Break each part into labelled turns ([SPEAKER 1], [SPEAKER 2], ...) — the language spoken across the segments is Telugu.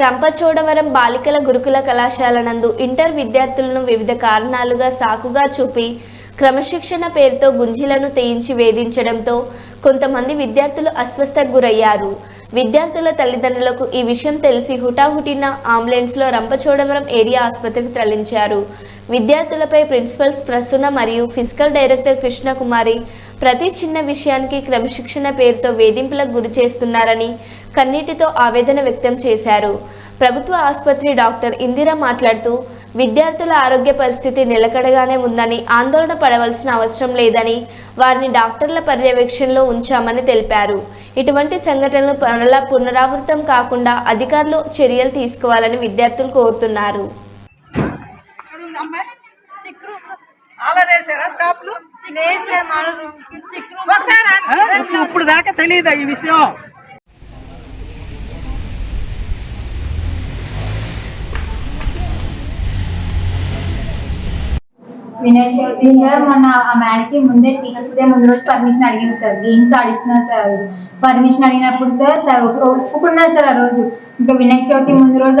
[SPEAKER 1] రంపచోడవరం బాలికల గురుకుల కళాశాల నందు ఇంటర్ విద్యార్థులను వివిధ కారణాలుగా సాకుగా చూపి క్రమశిక్షణ పేరుతో గుంజీలను తెయించి వేధించడంతో కొంతమంది విద్యార్థులు అస్వస్థకు గురయ్యారు. విద్యార్థుల తల్లిదండ్రులకు ఈ విషయం తెలిసి హుటాహుటిన అంబులెన్స్లో రంపచోడవరం ఏరియా ఆసుపత్రికి తరలించారు. విద్యార్థులపై ప్రిన్సిపల్స్ ప్రసూన మరియు ఫిజికల్ డైరెక్టర్ కృష్ణకుమారి ప్రతి చిన్న విషయానికి క్రమశిక్షణ పేరుతో వేధింపులకు గురి చేస్తున్నారని కన్నీటితో ఆవేదన వ్యక్తం చేశారు. ప్రభుత్వ ఆసుపత్రి డాక్టర్ ఇందిర మాట్లాడుతూ విద్యార్థుల ఆరోగ్య పరిస్థితి నిలకడగానే ఉందని ఆందోళన పడవలసిన అవసరం లేదని వారిని డాక్టర్ల పర్యవేక్షణలో ఉంచామని తెలిపారు. ఇటువంటి సంఘటనలు మరలా పునరావృతం కాకుండా అధికారులు చర్యలు తీసుకోవాలని విద్యార్థులు కోరుతున్నారు.
[SPEAKER 2] మన
[SPEAKER 3] ఇప్పుడు దాకా తెలియదా ఈ విషయం?
[SPEAKER 4] వినాయక చవితి సార్ మొన్న ఆ మేడకి ముందే టీచర్స్ డే ముందు రోజు పర్మిషన్ అడిగింది సార్. గేమ్స్ ఆడిస్తున్నారు సార్. పర్మిషన్ అడిగినప్పుడు సార్ సార్ ఒప్పు- ఒప్పుకున్నారు సార్ ఆ రోజు. ఇంకా వినాయక చవితి ముందు రోజు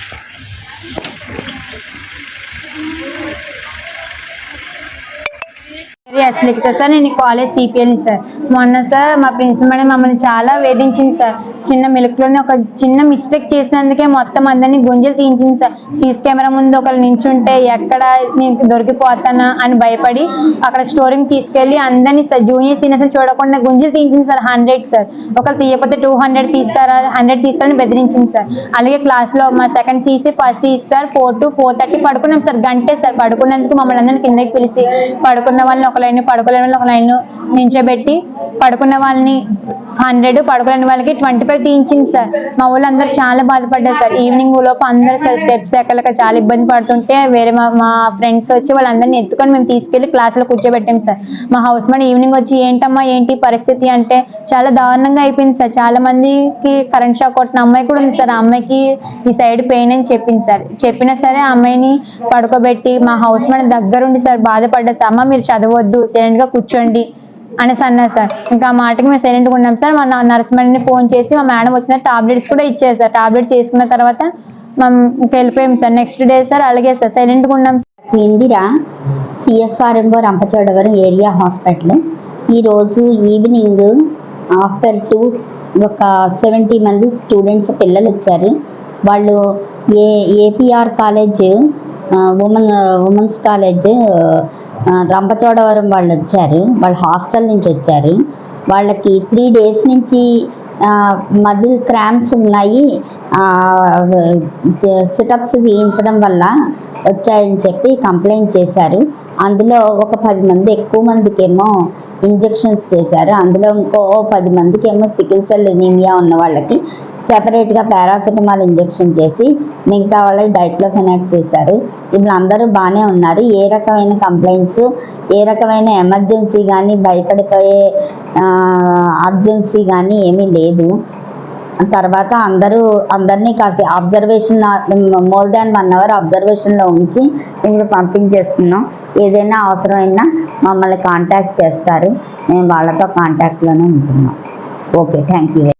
[SPEAKER 4] ఎస్ లిఖిత సార్ నేను కాలేజ్ సిపిఎల్ని సార్ మొన్న సార్ మా ప్రిన్సిపల్ మేడం మమ్మల్ని చాలా వేధించింది సార్ చిన్న మిల్క్లోనే ఒక చిన్న మిస్టేక్ చేసినందుకే మొత్తం అందరినీ గుంజలు తీయించింది సార్ సీసీ కెమెరా ముందు ఒకరు నించుంటే ఎక్కడ నేను దొరికిపోతానా అని భయపడి అక్కడ స్టోరింగ్ తీసుకెళ్ళి అందరినీ సార్ జూనియర్ సీనియర్స్ చూడకుండా గుంజలు తీయించింది సార్ హండ్రెడ్ సార్ ఒకరు తీయకపోతే టూ హండ్రెడ్ తీస్తారా హండ్రెడ్ తీస్తారని బెదిరించింది సార్ అలాగే క్లాస్లో మా second CC first CC sir four to four thirty పడుకున్నాం సార్ గంటే సార్ పడుకున్నందుకు మమ్మల్ని అందరినీ కిందకి పిలిచి పడుకున్న వాళ్ళని ఒక లైన్ పడుకోలేని ఒక లైన్ నించోబెట్టి పడుకున్న వాళ్ళని హండ్రెడ్ పడుకోలేని వాళ్ళకి ట్వంటీ ఫైవ్ తీయించింది సార్. మా వాళ్ళందరూ చాలా బాధపడ్డారు సార్. ఈవినింగ్ లోపు అందరూ సార్ స్టెప్స్ ఎక్కలేక చాలా ఇబ్బంది పడుతుంటే వేరే మా మా ఫ్రెండ్స్ వచ్చి వాళ్ళందరినీ ఎత్తుకొని మేము తీసుకెళ్ళి క్లాసులో కూర్చోబెట్టాం సార్. మా హౌస్ మేడం ఈవినింగ్ వచ్చి ఏంటమ్మా ఏంటి పరిస్థితి? అంటే చాలా దారుణంగా అయిపోయింది సార్. చాలా మందికి కరెంట్ షాక్ కొట్టిన అమ్మాయి కూడా ఉంది సార్. ఆ అమ్మాయికి ఈ సైడ్ పెయిన్ అని చెప్పింది సార్. చెప్పినా సరే ఆ అమ్మాయిని పడుకోబెట్టి మా హౌస్ మేడం దగ్గరుండి సార్ బాధపడ్డా సార్. అమ్మ మీరు చదవద్దు. సైలెంట్గా కూర్చోండి. అనేసి అన్నారు సార్. ఇంకా ఆ మాటకి మేము సైలెంట్గా ఉన్నాం సార్. మా నర్స్ ఫోన్ చేసి మా మేడం వచ్చిన టాబ్లెట్స్ కూడా ఇచ్చారు సార్. టాబ్లెట్స్ వేసుకున్న తర్వాత మేము వెళ్ళిపోయాం సార్. నెక్స్ట్ డే సార్ అలాగే సార్. సైలెంట్గా ఉన్నాం sir.
[SPEAKER 5] Indira CSRMO Rampachodavaram area hospital. ఈరోజు ఈవినింగ్ ఆఫ్టర్ టూ ఒక సెవెంటీ మంది స్టూడెంట్స్ పిల్లలు వచ్చారు. వాళ్ళు A APR college women women's college Rampachodavaram వాళ్ళు వచ్చారు. వాళ్ళు హాస్టల్ నుంచి వచ్చారు. వాళ్ళకి త్రీ డేస్ నుంచి మజిల్ క్రాంప్స్ ఉన్నాయి. సిటప్స్ వేయించడం వల్ల వచ్చాయని చెప్పి కంప్లైంట్ చేశారు. అందులో ఒక పది మంది ఎక్కువ మందికేమో ఇంజెక్షన్స్ చేశారు. అందులో ఇంకో పది మందికి ఏమో సికిల్ సెల్ ఎనీమియా ఉన్న వాళ్ళకి సెపరేట్గా పారాసిటమాల్ ఇంజెక్షన్ చేసి మిగతా వాళ్ళకి డైక్లోఫెనాక్ చేశారు. ఇప్పుడు అందరూ బాగానే ఉన్నారు. ఏ రకమైన కంప్లైంట్స్ ఏ రకమైన ఎమర్జెన్సీ కానీ భయపడిపోయే అర్జెన్సీ కానీ ఏమీ లేదు. తర్వాత అందరూ అందరినీ కాసి observation more than one hour అబ్జర్వేషన్లో ఉంచి ఇప్పుడు పంపించేస్తున్నాం. ఏదైనా అవసరమైనా మమ్మల్ని కాంటాక్ట్ చేస్తారు. మేము వాళ్ళతో కాంటాక్ట్లోనే ఉంటున్నాం. Okay thank you